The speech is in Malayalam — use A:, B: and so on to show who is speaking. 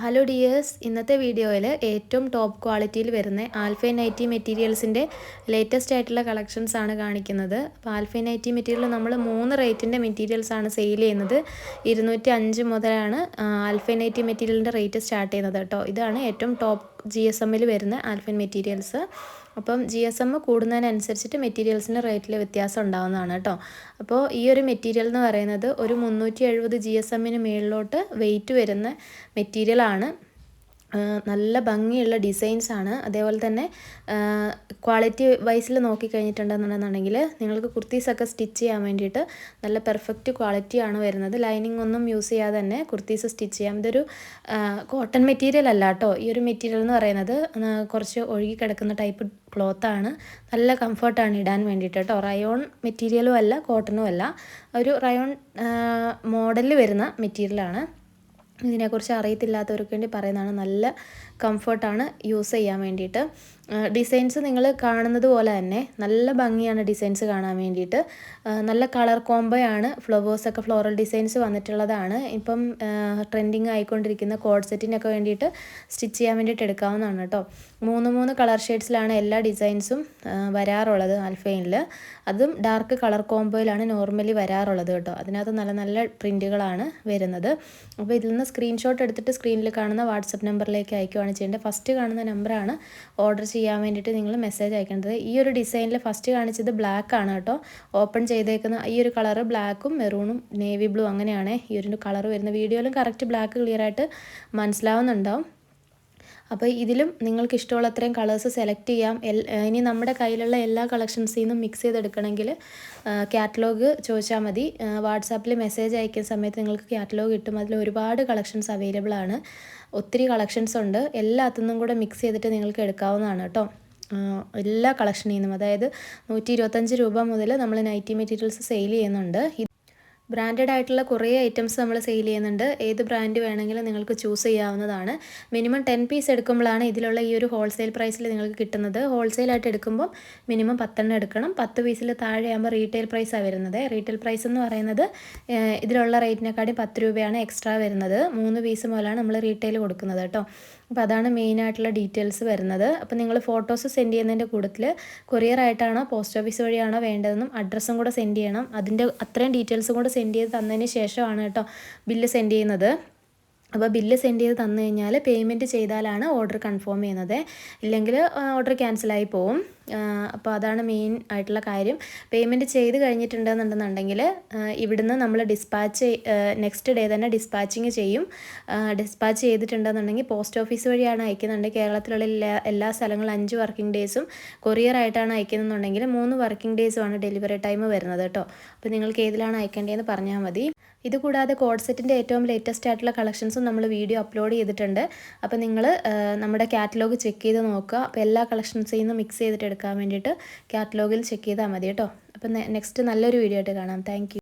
A: ഹലോ ഡിയേഴ്സ് ഇന്നത്തെ വീഡിയോയിൽ ഏറ്റവും ടോപ്പ് ക്വാളിറ്റിയിൽ വരുന്ന ആൽഫൈൻ നൈറ്റി മെറ്റീരിയൽസിന്റെ ലേറ്റസ്റ്റ് ആയിട്ടുള്ള കളക്ഷൻസ് ആണ് കാണിക്കുന്നത്. അപ്പോൾ ആൽഫൈൻ നൈറ്റി മെറ്റീരിയൽ നമ്മൾ മൂന്ന് റേറ്റിന്റെ മെറ്റീരിയൽസ് ആണ് സെയിൽ ചെയ്യുന്നത്. ഇരുന്നൂറ്റി അഞ്ച് മുതലാണ് ആൽഫൈൻ നൈറ്റി മെറ്റീരിയലിന്റെ റേറ്റ് സ്റ്റാർട്ട് ചെയ്യുന്നത് കേട്ടോ. ഇതാണ് ഏറ്റവും ടോപ്പ് ജി എസ് എമ്മിൽ വരുന്ന ആൽഫൻ മെറ്റീരിയൽസ് അപ്പം ജി എസ് എം കൂടുന്നതിനനുസരിച്ചിട്ട് മെറ്റീരിയൽസിന്റെ റേറ്റിൽ വ്യത്യാസം ഉണ്ടാകുന്നതാണ് കേട്ടോ. അപ്പോൾ ഈ ഒരു മെറ്റീരിയൽ എന്ന് പറയുന്നത് ഒരു മുന്നൂറ്റി എഴുപത് ജി എസ് എമ്മിന് മുകളിലോട്ട് വെയിറ്റ് വരുന്ന മെറ്റീരിയലാണ് നല്ല ഭംഗിയുള്ള ആണ്. അതേപോലെ തന്നെ ക്വാളിറ്റി വൈസിൽ നോക്കിക്കഴിഞ്ഞിട്ടുണ്ടെന്നുണ്ടെന്നുണ്ടെങ്കിൽ നിങ്ങൾക്ക് കുർത്തീസൊക്കെ സ്റ്റിച്ച് ചെയ്യാൻ വേണ്ടിയിട്ട് നല്ല പെർഫെക്റ്റ് ക്വാളിറ്റിയാണ് വരുന്നത്. ലൈനിങ് ഒന്നും യൂസ് ചെയ്യാതെ തന്നെ കുർത്തീസ് സ്റ്റിച്ച് ചെയ്യാം. ഇതൊരു കോട്ടൺ മെറ്റീരിയൽ അല്ല കേട്ടോ. ഈ ഒരു മെറ്റീരിയൽ എന്ന് പറയുന്നത് കുറച്ച് ഒഴുകി കിടക്കുന്ന ടൈപ്പ് ആണ്. നല്ല കംഫർട്ടാണ് ഇടാൻ വേണ്ടിയിട്ട് കേട്ടോ. റയോൺ മെറ്റീരിയലും അല്ല കോട്ടണും അല്ല. ഒരു റയോൺ മോഡലിൽ വരുന്ന മെറ്റീരിയലാണ് ഇതിനെക്കുറിച്ച് അറിയത്തില്ലാത്തവർക്ക് വേണ്ടി പറയുന്നതാണ് നല്ല കംഫർട്ടാണ് യൂസ് ചെയ്യാൻ വേണ്ടിയിട്ട്. ഡിസൈൻസ് നിങ്ങൾ കാണുന്നത് പോലെ തന്നെ നല്ല ഭംഗിയാണ് ഡിസൈൻസ് കാണാൻ വേണ്ടിയിട്ട്. നല്ല കളർ കോംബോയാണ് ഫ്ലവേഴ്സൊക്കെ ഫ്ലോറൽ ഡിസൈൻസ് വന്നിട്ടുള്ളതാണ്. ഇപ്പം ട്രെൻഡിങ് ആയിക്കൊണ്ടിരിക്കുന്ന കോഡ് സെറ്റിനൊക്കെ വേണ്ടിയിട്ട് സ്റ്റിച്ച് ചെയ്യാൻ വേണ്ടിയിട്ട് എടുക്കാവുന്നതാണ് കേട്ടോ. മൂന്ന് മൂന്ന് കളർ ഷെയ്ഡ്സിലാണ് എല്ലാ ഡിസൈൻസും വരാറുള്ളത് ആൽഫൈനിൽ അതും ഡാർക്ക് കളർ കോംബോയിലാണ് നോർമലി വരാറുള്ളത് കേട്ടോ. അതിനകത്ത് നല്ല നല്ല പ്രിന്റുകളാണ് വരുന്നത്. അപ്പോൾ ഇതിൽ നിന്ന് സ്ക്രീൻഷോട്ട് എടുത്തിട്ട് സ്ക്രീനിൽ കാണുന്ന വാട്സപ്പ് നമ്പറിലേക്ക് അയക്കുകയാണ് ചെയ്യേണ്ടത്. ഫസ്റ്റ് കാണുന്ന നമ്പറാണ് ഓർഡർ ചെയ്യാൻ വേണ്ടിയിട്ട് നിങ്ങൾ മെസ്സേജ് അയക്കേണ്ടത്. ഈ ഒരു ഡിസൈനിൽ ഫസ്റ്റ് കാണിച്ചത് ബ്ലാക്ക് ആണ് കേട്ടോ. ഓപ്പൺ ചെയ്തേക്കുന്ന ഈ ഒരു കളറ് ബ്ലാക്കും മെറൂണും നേവി ബ്ലൂ അങ്ങനെയാണ് ഈ ഒരു കളർ വരുന്ന വീഡിയോയിലും കറക്റ്റ് ബ്ലാക്ക് ക്ലിയർ ആയിട്ട് മനസ്സിലാവുന്നുണ്ടാവും. അപ്പോൾ ഇതിലും നിങ്ങൾക്ക് ഇഷ്ടമുള്ള അത്രയും കളേഴ്സ് സെലക്ട് ചെയ്യാം. ഇനി നമ്മുടെ കയ്യിലുള്ള എല്ലാ കളക്ഷൻസിൽ നിന്നും മിക്സ് ചെയ്തെടുക്കണമെങ്കിൽ കാറ്റലോഗ് ചോദിച്ചാൽ മതി. വാട്സാപ്പിൽ മെസ്സേജ് അയക്കുന്ന സമയത്ത് നിങ്ങൾക്ക് കാറ്റലോഗ് കിട്ടും. അതിൽ ഒരുപാട് കളക്ഷൻസ് അവൈലബിൾ ആണ്. ഒത്തിരി കളക്ഷൻസ് ഉണ്ട്. എല്ലാത്തിൽ നിന്നും കൂടെ മിക്സ് ചെയ്തിട്ട് നിങ്ങൾക്ക് എടുക്കാവുന്നതാണ് കേട്ടോ. എല്ലാ കളക്ഷനിൽ നിന്നും. അതായത് നൂറ്റി ഇരുപത്തഞ്ച് രൂപ മുതൽ നമ്മൾ നൈറ്റി മെറ്റീരിയൽസ് സെയിൽ ചെയ്യുന്നുണ്ട്. ബ്രാൻഡഡ് ആയിട്ടുള്ള കുറേ ഐറ്റംസ് നമ്മൾ സെയിൽ ചെയ്യുന്നുണ്ട്. ഏത് ബ്രാൻഡ് വേണമെങ്കിലും നിങ്ങൾക്ക് ചൂസ് ചെയ്യാവുന്നതാണ്. മിനിമം ടെൻ പീസ് എടുക്കുമ്പോഴാണ് ഇതിലുള്ള ഈ ഒരു ഹോൾസെയിൽ പ്രൈസിൽ നിങ്ങൾക്ക് കിട്ടുന്നത്. ഹോൾസെയിലായിട്ട് എടുക്കുമ്പോൾ മിനിമം പത്തെണ്ണം എടുക്കണം. പത്ത് പീസിൽ താഴെയാകുമ്പോൾ റീറ്റെയിൽ പ്രൈസാണ് വരുന്നത്. റീറ്റെയിൽ പ്രൈസ് എന്ന് പറയുന്നത് ഇതിലുള്ള റേറ്റിനെക്കാട്ടി പത്ത് രൂപയാണ് എക്സ്ട്രാ വരുന്നത്. മൂന്ന് പീസ് മുതലാണ് നമ്മൾ റീറ്റെയിൽ കൊടുക്കുന്നത് കേട്ടോ. അപ്പോൾ അതാണ് മെയിനായിട്ടുള്ള ഡീറ്റെയിൽസ് വരുന്നത്. അപ്പോൾ നിങ്ങൾ ഫോട്ടോസ് സെൻഡ് ചെയ്യുന്നതിന്റെ കൂട്ടത്തിൽ കൊറിയർ ആയിട്ടാണോ പോസ്റ്റ് ഓഫീസ് വഴിയാണോ വേണ്ടതെന്നും അഡ്രസ്സും കൂടെ സെൻഡ് ചെയ്യണം. അതിന്റെ അത്രയും ഡീറ്റെയിൽസും കൂടെ സെൻഡ് ചെയ്ത് തന്നതിന് ശേഷമാണ് കേട്ടോ ബില്ല് സെൻഡ് ചെയ്യുന്നത്. അപ്പോൾ ബില്ല് സെൻഡ് ചെയ്ത് തന്നു കഴിഞ്ഞാൽ പേയ്മെന്റ് ചെയ്താലാണ് ഓർഡർ കൺഫേം ചെയ്യുന്നത്. ഇല്ലെങ്കിൽ ഓർഡർ ക്യാൻസലായി പോവും. അപ്പോൾ അതാണ് മെയിൻ ആയിട്ടുള്ള കാര്യം. പേയ്മെന്റ് ചെയ്ത് കഴിഞ്ഞിട്ടുണ്ടെന്നുണ്ടെന്നുണ്ടെങ്കിൽ ഇവിടുന്ന് നമ്മൾ ഡിസ്പാച്ച് നെക്സ്റ്റ് ഡേ തന്നെ ഡിസ്പാച്ചിങ് ചെയ്യും. ഡിസ്പാച്ച് ചെയ്തിട്ടുണ്ടെന്നുണ്ടെങ്കിൽ പോസ്റ്റ് ഓഫീസ് വഴിയാണ് അയക്കുന്നുണ്ട്. കേരളത്തിലുള്ള എല്ലാ എല്ലാ സ്ഥലങ്ങളും അഞ്ച് വർക്കിംഗ് ഡേയ്സും കൊറിയർ ആയിട്ടാണ് അയക്കുന്നതെന്നുണ്ടെങ്കിൽ മൂന്ന് വർക്കിംഗ് ഡേയ്സുമാണ് ഡെലിവറി ടൈം വരുന്നത് കേട്ടോ. അപ്പോൾ നിങ്ങൾക്ക് ഏതിലാണ് അയക്കേണ്ടതെന്ന് പറഞ്ഞാൽ മതി. ഇതുകൂടാതെ കോഡ്സെറ്റിന്റെ ഏറ്റവും ലേറ്റസ്റ്റ് ആയിട്ടുള്ള കളക്ഷൻസും നമ്മൾ വീഡിയോ അപ്ലോഡ് ചെയ്തിട്ടുണ്ട്. അപ്പോൾ നിങ്ങൾ നമ്മുടെ കാറ്റലോഗ് ചെക്ക് ചെയ്ത് നോക്കുക. അപ്പോൾ എല്ലാ കളക്ഷൻസിൽ നിന്ന് മിക്സ് ചെയ്തിട്ട് എടുക്കാൻ വേണ്ടിയിട്ട് കാറ്റലോഗിൽ ചെക്ക് ചെയ്താൽ മതി കേട്ടോ. അപ്പം നെക്സ്റ്റ് നല്ലൊരു വീഡിയോ ആയിട്ട് കാണാം. താങ്ക്